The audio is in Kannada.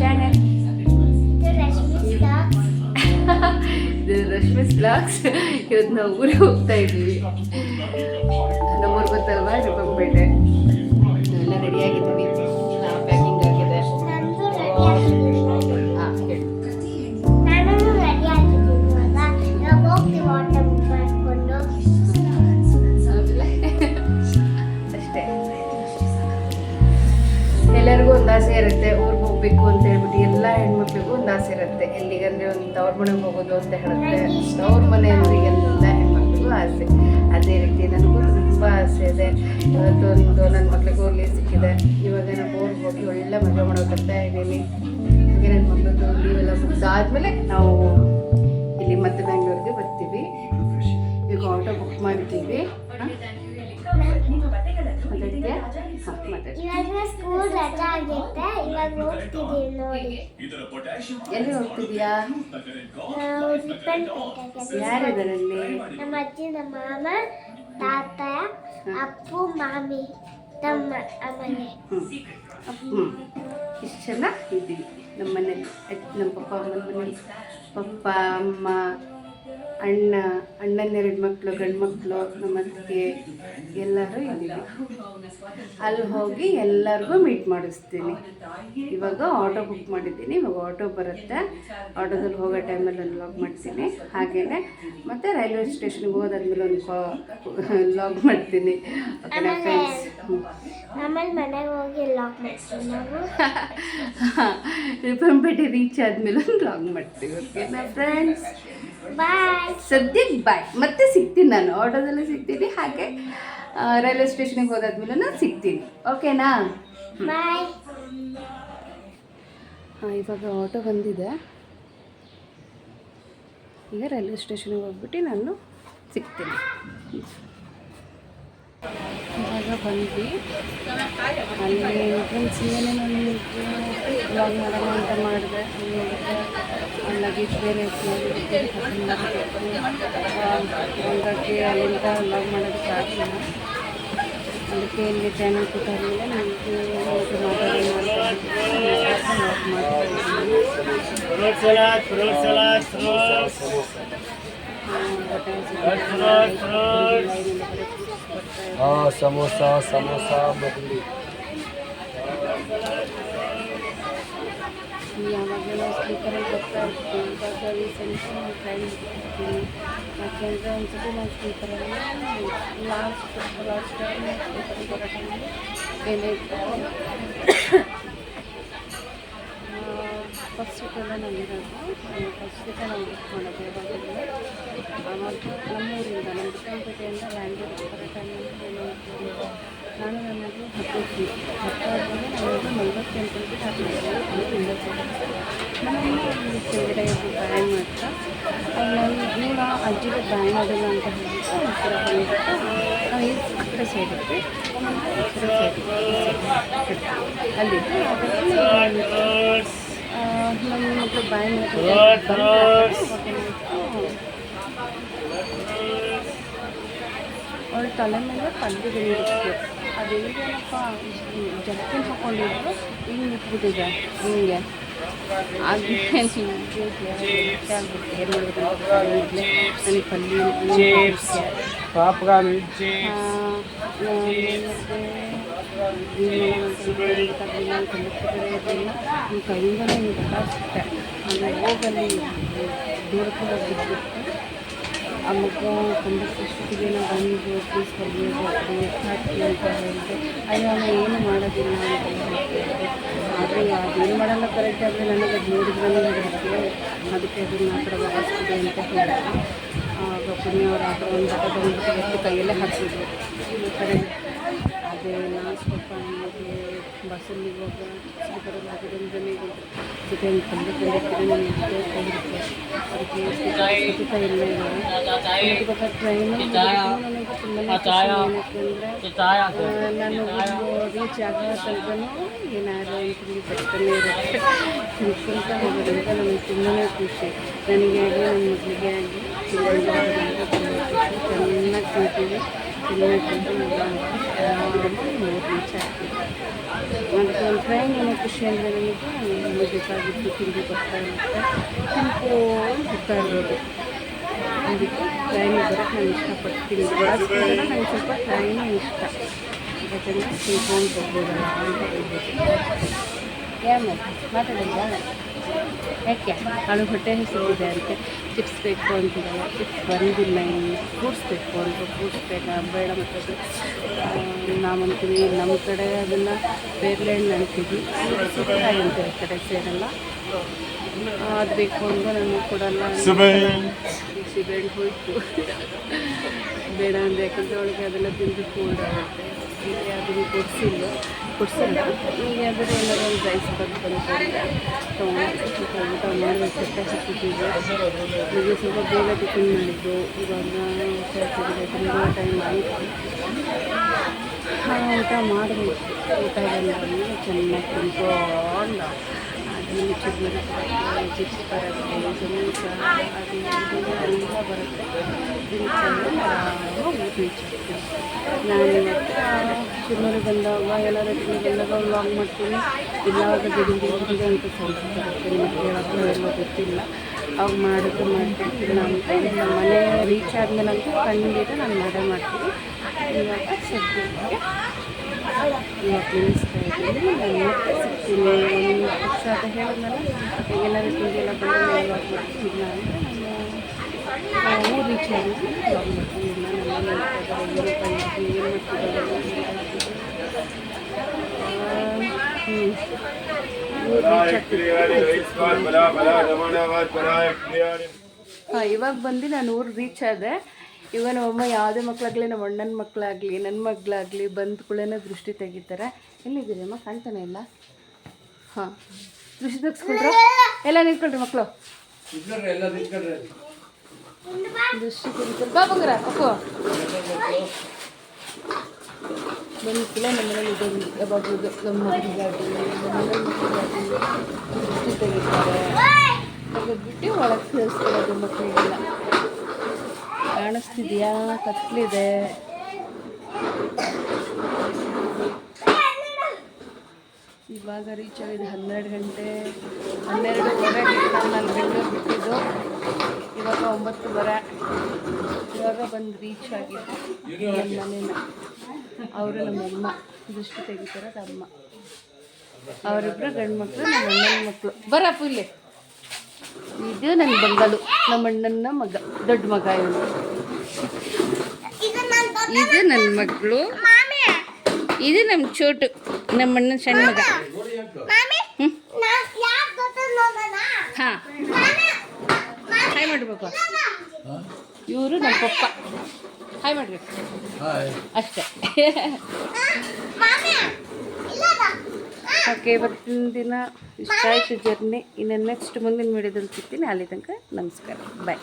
ಚಾನೆಲ್ ಇದು ರಶ್ಮಿಸ್ ಬ್ಲಾಗ್ಸ್ ಇವತ್ತು ನಾವು ಊರಿಗೆ ಹೋಗ್ತಾ ಇದ್ದೀವಿ ನಮ್ಮೂರು ಗೊತ್ತಲ್ವಾ? ರಿಪಂಪೇಟೆ ಹೋಗ್ಬೇಕು ಅಂತ ಹೇಳ್ಬಿಟ್ಟು ಎಲ್ಲ ಹೆಣ್ಮಕ್ಳಿಗೂ ಒಂದು ಆಸೆ ಇರುತ್ತೆ. ಎಲ್ಲಿಗಂದ್ರೆ ಒಂದು ತವ್ರ ಮನೆಗೆ ಹೋಗೋದು ಅಂತ ಹೇಳುತ್ತೆ. ತವ್ರ ಮನೆ ಅಂದ್ರೆ ಎಲ್ಲ ಹೆಣ್ಮಕ್ಳಿಗೂ ಆಸೆ. ಅದೇ ರೀತಿ ನನಗೂ ತುಂಬ ಆಸೆ ಇದೆ. ಇವತ್ತು ಒಂದು ನನ್ನ ಮಕ್ಳಿಗೆ ಅಲ್ಲಿ ಸಿಕ್ಕಿದೆ. ಇವಾಗ ನಾನು ಊರಿಗೆ ಹೋಗಿ ಒಳ್ಳೆ ಮದುವೆ ಮಾಡೋಕೆ ಬರ್ತಾ ಇದ್ದೀನಿ. ಹಾಗೆ ನನ್ನ ಮಗಳದ್ದು ಲೀವೆಲ್ಲ ಮುಗಿದಾದ್ಮೇಲೆ ನಾವು ಇಲ್ಲಿ ಮತ್ತೆ ಬೆಂಗಳೂರಿಗೆ ಬರ್ತೀವಿ. ಈಗ ಆಟೋ ಬುಕ್ ಮಾಡಿದ್ದೀವಿ ಇವಾಗ ಸ್ಕೂಲ್ ರಜಾ ಆಗೈತೆ ಇವಾಗ ಹೋಗ್ತಿದ್ದೀವಿ ನೋಡಿ. ಎಲ್ಲಿ ಹೋಗ್ತಿದ್ಯಾ ನಾವು ರಿಪ್ಪನ್ಪೇಟೆಗೆ ಯಾರಿದ್ದಾರೆ ಅಲ್ಲಿ ನಮ್ಮ ಅಜ್ಜಿ ನಮ್ಮ ಮಾಮ ತಾತ ಅಪ್ಪು ಮಾಮಿ ತಮ್ಮ ಅಮ್ಮನೆ. ಅಪ್ಪ. ಇಷ್ಟು ಜನ ಇದ್ದೀವಿ ನಮ್ಮ ಮನೇಲಿ ನಮ್ಮ ಪಪ್ಪ ಅಮ್ಮನ ಮನೇಲಿ ಪಪ್ಪ ಅಮ್ಮ ಅಣ್ಣ ಅಣ್ಣನ ಎರಡು ಮಕ್ಕಳು ಗಂಡು ಮಕ್ಕಳು ನಮ್ಮ ಅತ್ತಿಗೆ ಎಲ್ಲರೂ ಇದ್ದೀವಿ. ಅಲ್ಲಿ ಹೋಗಿ ಎಲ್ಲರಿಗೂ ಮೀಟ್ ಮಾಡಿಸ್ತೀನಿ. ಇವಾಗ ಆಟೋ ಬುಕ್ ಮಾಡಿದ್ದೀನಿ. ಇವಾಗ ಆಟೋ ಬರುತ್ತೆ. ಆಟೋದಲ್ಲಿ ಹೋಗೋ ಟೈಮಲ್ಲಿ ಒಂದು ಲಾಗ್ ಮಾಡ್ತೀನಿ. ಹಾಗೇ ಮತ್ತು ರೈಲ್ವೆ ಸ್ಟೇಷನ್ಗೆ ಹೋದಾದ್ಮೇಲೆ ಒಂದು ಲಾಗ್ ಮಾಡ್ತೀನಿ. ಓಕೆನಾ ಫ್ರೆಂಡ್ಸ್ ಹ್ಞೂ ಆಮೇಲೆ ಮನೆಗೆ ಹೋಗಿ ಲಾಗ್ ರಿಪಂಪೇಟೆ ರೀಚ್ ಆದಮೇಲೆ ಒಂದು ಲಾಗ್ ಮಾಡ್ತೀವಿ. ಓಕೆನಾ ಫ್ರೆಂಡ್ಸ್ ಸದ್ಯಕ್ಕೆ ಬಾಯ್ ಮತ್ತೆ ಸಿಗ್ತೀನಿ ನಾನು. ಆಟೋದಲ್ಲೂ ಸಿಗ್ತೀನಿ. ಹಾಗೆ ರೈಲ್ವೆ ಸ್ಟೇಷನ್ಗೆ ಹೋದಾದ್ಮೇಲೆ ನಾನು ಸಿಗ್ತೀನಿ. ಓಕೆನಾ ಬಾಯ್ ಹಾಂ ಇವಾಗ ಆಟೋ ಬಂದಿದೆ. ಈಗ ರೈಲ್ವೆ ಸ್ಟೇಷನ್ಗೆ ಹೋಗ್ಬಿಟ್ಟು ನಾನು ಸಿಗ್ತೀನಿ. ಬಂದ್ವಿ ಅಲ್ಲಿ ಫ್ರೆಂಡ್ಸ್ ಏನೇ ನಾನು ಬ್ಲಾಗ್ ಮಾಡೋಣ ಅಂತ ಮಾಡಿದೆ ನೋಡಿದ್ರೆ ಲಗೇಜ್ ಬೇರೆ ಹಂಗಾಗಿ ಅಲ್ಲಿಂದ ಬ್ಲಾಗ್ ಮಾಡೋದಕ್ಕೆ ಆಗಲಿಲ್ಲ ಅದಕ್ಕೆ ಇಲ್ಲಿ ಚಾನಲ್ ಕೂತಾದ್ಮೇಲೆ ನನಗೆ Fruit salad, हाँ समोसा समोसा मछली ಫಸ್ಟ್ ಎಲ್ಲ ನನಗಿರೋದು ಫಸ್ಟ್ ನಾನು ಬುಕ್ ಮಾಡೋದು ಯಾವಾಗಲೂ ಆವಾಗ ನಮ್ಮೂರಿಂದ ನಮ್ಮ ಬರೋ ಟೈಮಲ್ಲಿ ಏನಾಯಿತು ನಾನು ನನ್ನದು ಹತ್ತು ಹತ್ತಾದ್ಮೇಲೆ ನನ್ನದು ನಲ್ವತ್ತೆಂಟು ರೂಪಾಯಿ ನಾನು ಕೆಳಗಡೆ ಬ್ಯಾನ್ ಮಾಡ್ತಾ ನಾನು ದೂರ ಅಜ್ಜಿಗೆ ಬ್ಯಾನ್ ಮಾಡಿಲ್ಲ ಅಂತ ಹೇಳಿಬಿಟ್ಟು ನಾವು ಈ ಆ ಕಡೆ ಸೈಡ್ ಇದ್ವಿ. ಈ ಹಾಗಾಗಿ fruits ಆ, ನಮ್ಮ ಮಕ್ಕಳು ಬ್ಯಾನ್ Fruit, fruits. ಅವಳ ತಲೆ ಮೇಲೆ ಪಲ್ಯ ಬಂದಿರುತ್ತೆ ಅದು ಏನಪ್ಪ ಜರ್ಕಿನ್ ಹಾಕೊಂಡಿದ್ರು ಹಿಂಗೆ ನಿಂತ್ಬಿಟ್ಟಿದೆ ಹಿಂಗೆ ಅದು ನಿಮಗೆ ಆಗ್ಬಿಟ್ಟು ಏನು ಮಾಡಬೇಕು ನನಗೆ ಪಲ್ಯ chips popcorn chips ಈ ಕೈಯಿಂದಲೇ ಅಷ್ಟೇ ಆಮೇಲೆ ಹೋಗಲ್ಲಿ ದೂರಕ್ಕೆ ಹೋಗಿಬಿಟ್ಟು ಆ ಮಗ ಕಂಡಕ್ಟರ್ಸ್ಟಿಗೆ ನಾವು ಬಂದು ಅಂತ ಹೇಳಿದೆ ಅಯ್ಯೋ ಅಮ್ಮ ಏನು ಮಾಡೋದಿಲ್ಲ ಆದರೆ ಅದೇನು ಮಾಡಲ್ಲ ಕರೆಕ್ಟ್ ಆದರೆ ನನಗೆ ಅದು ನೋಡಿದ್ರೆ ನನಗೆ ಅದಕ್ಕೆ ಅದನ್ನು ಕಡೆ ವಾಪಸ್ಸಿದೆ ಅಂತ ಹೇಳಿದ್ರು ಪುಣ್ಯವ್ರು ಒಂದು ಕೈಯಲ್ಲೇ ಹಾಕಿದ್ರು ಈ ಕಡೆ ಅದೇ ನಾನು ಸ್ವಲ್ಪ ನನಗೆ ಬಸ್ಸಲ್ಲಿ ಇವಾಗ ಸ್ಲೀಪರಲ್ಲಿ ಹಾಕಿದ್ರೆ ಜೊತೆ ಒಂದು ತಂದೆ ತಂದಿರ್ತೀನಿ ನನಗೆ ಹೋಗಿರುತ್ತೆ ಅದಕ್ಕೆ ಸ್ವತಃ ಇಲ್ಲ ಇವಾಗ ಟ್ರೈನು ನನಗೆ ತುಂಬಾ ಯಾಕಂದರೆ ನಾನು ರೀಚ್ ಆಗೋ ತನಕನೂ ಏನಾದ್ರು ತಿಂಡಿ ಬರ್ತಾನೆ ಇರುತ್ತೆ ತಿನ್ಕೊಂತ ಹೋಗೋದ್ರಿಂದ ನನಗೆ ತುಂಬಾ ಖುಷಿ ನನಗೆ ಆಗಲಿ ನನ್ನ ಮಕ್ಕಳಿಗೆ ಆಗಲಿ ಚೆನ್ನಾಗಿ ತಿಂತೀವಿ ತಿನ್ನೋದ್ರಿಂದ ಮೂರು ನಿಮಿಷ ಅದಕ್ಕೆ ಒಂದು ಟ್ರೈನ್ ಏನೋ ಖುಷಿ ಅಂದರೆ ನಮಗೆ ಬೇಕಾಗಿತ್ತು ತಿಂಡಿ ಬರ್ತಾ ಇರುತ್ತೆ ತಿನ್ಕೊಂಡು ಬರ್ತಾ ಇರೋದು ಅದಕ್ಕೆ ಟ್ರೈನಿಗೆ ಬರೋಕ್ಕೆ ನಾನು ಇಷ್ಟಪಡ್ತೀನಿ ಬರೋದ್ಕಿಂತ ನನಗೆ ಸ್ವಲ್ಪ ಟ್ರೈನೇ ಇಷ್ಟ ಯಾಕಂದರೆ ತಿನ್ಕೊಂಡು ಬರ್ಬೋದಲ್ಲ ಅಂತ ಹೇಳ್ಬೋದು ಏನು ಮಾತಾಡಿಲ್ವಾ ಯಾಕೆ? ಅವಳು ಹೊಟ್ಟೆ ಹಸಿದಿದೆ ಅಂತೆ? ಚಿಪ್ಸ್ ಬೇಕು ಅಂತಿದ್ದಾಳೆ ಚಿಪ್ಸ್ ಬಂದಿಲ್ಲ ಇನ್ನು. ಫ್ರೂಟ್ಸ್ ಬೇಕು ಅಂತ. ಫ್ರೂಟ್ಸ್ ಬೇಕಾ? ಬೇಡ ಮತ್ತು ನಾವಂತೀವಿ. ನಮ್ಮ ಕಡೆ ಅದನ್ನು ಬೇರ್ಲೆ ಹಣ್ಣು ಅಂತೀವಿ. ಸುತ್ತಾಯಿ ಅಂತ ಈ ಕಡೆ ಸೇರಲ್ಲ ಅದು ಬೇಕು ಅಂತ ನನಗೆ ಕೊಡಲ್ಲ ಸಿಬೆಹಣ್ಣು ಹೋಯ್ತು. ಬೇಡ ಅಂದರೆ ಯಾಕಂದರೆ ಅವಳಿಗೆ ಅದೆಲ್ಲ ತಿಂದು ಕೂಡ ಆಗುತ್ತೆ. ಈಗ ಅದನ್ನು ಕೊಡಿಸಿಲ್ಲ? ಕೊಡಿಸಿಲ್ಲ. ಈಗ ಅದರ ಏನಾದ್ರು ಒಂದು ರೈಸ್ ಬಂದು ಬಂದುಕೊಂಡ್ರೆ ತೊಗೊಂಡು ಸ್ವಲ್ಪ ಊಟ ಮಾಡಬೇಕು ಹಸಿತಿದೆ ಈಗ ಸ್ವಲ್ಪ ಬೇಗ ಟಿಫಿನ್ ಮಾಡಿದ್ದು. ಇವಾಗ ಹಸಿದಿದೆ ತುಂಬ ಟೈಮ್ ಆಯಿತು ಊಟ ಮಾಡಬೇಕು. ಊಟ ಬಂದಾಗ ಚೆನ್ನಾಗಿ ತಿನ್ಕೊಂಡು ನಾನು ಇವತ್ತು ಚಿಕ್ಕಮರಿ ಬಂದಾಗ ಎಲ್ಲರೂ ಬಂದಾಗ ವ್ಲಾಗ್ ಮಾಡ್ತೀನಿ ಇಲ್ಲವಾಗ ದಿಢೀರ್ ಅಂತ ಸೌಂಡ್ ಬರುತ್ತೆ ನಿಮಗೆ ಹೇಳೋದು ಗೊತ್ತಿಲ್ಲ ಅವಾಗ ಮಾಡೋದು ಮಾಡ್ತಿರ್ತೀನಿ ನಾನು ನಮ್ಮ ಮನೆ ರೀಚ್ ಆದಮೇಲೆ ಅಂತ ಖಂಡಿತ ನಾನು ಮಾಡೇ ಮಾಡ್ತೀನಿ ಇವಾಗ ಸದ್ಯಕ್ಕೆ ಇವಾಗ ತಿಳಿಸ್ತಾ ಇದ್ದೀನಿ ನಾನು ಮತ್ತೆ ಸಿಗ್ತೀನಿ ಒಂದು ಅದು ಹೇಳಿದ್ಮೇಲೆ ಎಲ್ಲರೂ ತಿಂಡಿ ಎಲ್ಲ ನಾನು ಊರು ರೀಚ್ ರೀಚ್ ಹಾಂ, ಇವಾಗ ಬಂದು ನಾನು ಊರು ರೀಚ್ ಆದೆ. ಇವಾಗ ನಮ್ಮಮ್ಮ ಯಾವುದೇ ಮಕ್ಕಳಾಗಲಿ ನಮ್ಮ ಅಣ್ಣನ ಮಕ್ಕಳಾಗಲಿ ನನ್ನ ಮಗಳಾಗಲಿ ಬಂದ ಕೂಡಲೇ ದೃಷ್ಟಿ ತೆಗಿತಾರೆ. ಎಲ್ಲಿದ್ದೀರಿ ಅಮ್ಮ? ಕಾಣ್ತಾನೆ ಇಲ್ಲ. ಹಾಂ. ದೃಷ್ಟಿ ತೆಗ್ಸ್ಕೊಂಡ್ರು ಎಲ್ಲ ನಿಂತ್ಕೊಳ್ರಿ ಮಕ್ಕಳು ದೃಷ್ಟಿ ತೆಗಿತಾರೆ ಬಾ ಬಂಗ್ರ ಅಕ್ಕೋ ಬಂದ ಕೂಡಲೇ ನಮ್ಮ ಮನೇಲಿ ಇದೊಂದು ಯಾವಾಗಲೂ ನಮ್ಮ ಮಗಳಿಗಾಗಲಿ ನಮ್ಮ ಮನೆ ಮಕ್ಕಳಿಗಾಗಲಿ ದೃಷ್ಟಿ ತೆಗಿತಾರೆ ತೆಗೆದ್ಬಿಟ್ಟು ಒಳಗೆ ಸೇರಿಸ್ಕೊಳ್ಳೋದು ಮಕ್ಕಳಿಗೆಲ್ಲ. ಕಾಣಿಸ್ತಿದ್ಯಾ? ಕತ್ಲಿದೆ. ಇವಾಗ ರೀಚ್ ಆಗಿದೆ ಹನ್ನೆರಡು ಗಂಟೆ ಹನ್ನೆರಡುವರೆ ನಾನು ಬೆಂಗಳೂರು ಬಿಟ್ಟಿದ್ದು ಇವಾಗ ಒಂಬತ್ತು ಬರ ಇವಾಗ ಬಂದು ರೀಚ್ ಆಗಿದೆ. ನಮ್ಮ ಮನೇನ ಅವರು ನಮ್ಮಮ್ಮ ದೃಷ್ಟಿ ತೆಗಿತಾರೆ ಅಮ್ಮ. ಅವರಿಬ್ಬರು ಗಂಡು ಮಕ್ಕಳು ನಮ್ಮ ಅಣ್ಣನ ಮಕ್ಕಳು ಬರಪ್ಪ ಇಲ್ಲಿ. ಇದು ನನ್ನ ಬಂಗಲು. ನಮ್ಮ ಅಣ್ಣನ ಮಗ. ದೊಡ್ಡ ಮಗ ಇದು ನನ್ನ ಮಗಳು. ಇದು ನಮ್ಮ ಚೋಟು ನಮ್ಮ ಅಣ್ಣನ ಸಣ್ಣ ಮಗ. ಹಾಂ. ಹಾಯ್ ಮಾಡ್ಬೇಕು. ಇವರು ನಮ್ಮ ಪಪ್ಪ. ಹಾಯ್ ಮಾಡ್ಬೇಕು. ಅಷ್ಟೇ. ಓಕೆ ಇವತ್ತಿನ ದಿನ ಇಷ್ಟ ಆಯಿತು ಜರ್ನಿ ಇನ್ನು ನೆಕ್ಸ್ಟ್ ಮುಂದಿನ ವಿಡಿಯೋದಲ್ಲಿ ಸಿಗ್ತೀನಿ. ಅಲ್ಲಿ ತನಕ ನಮಸ್ಕಾರ. ಬಾಯ್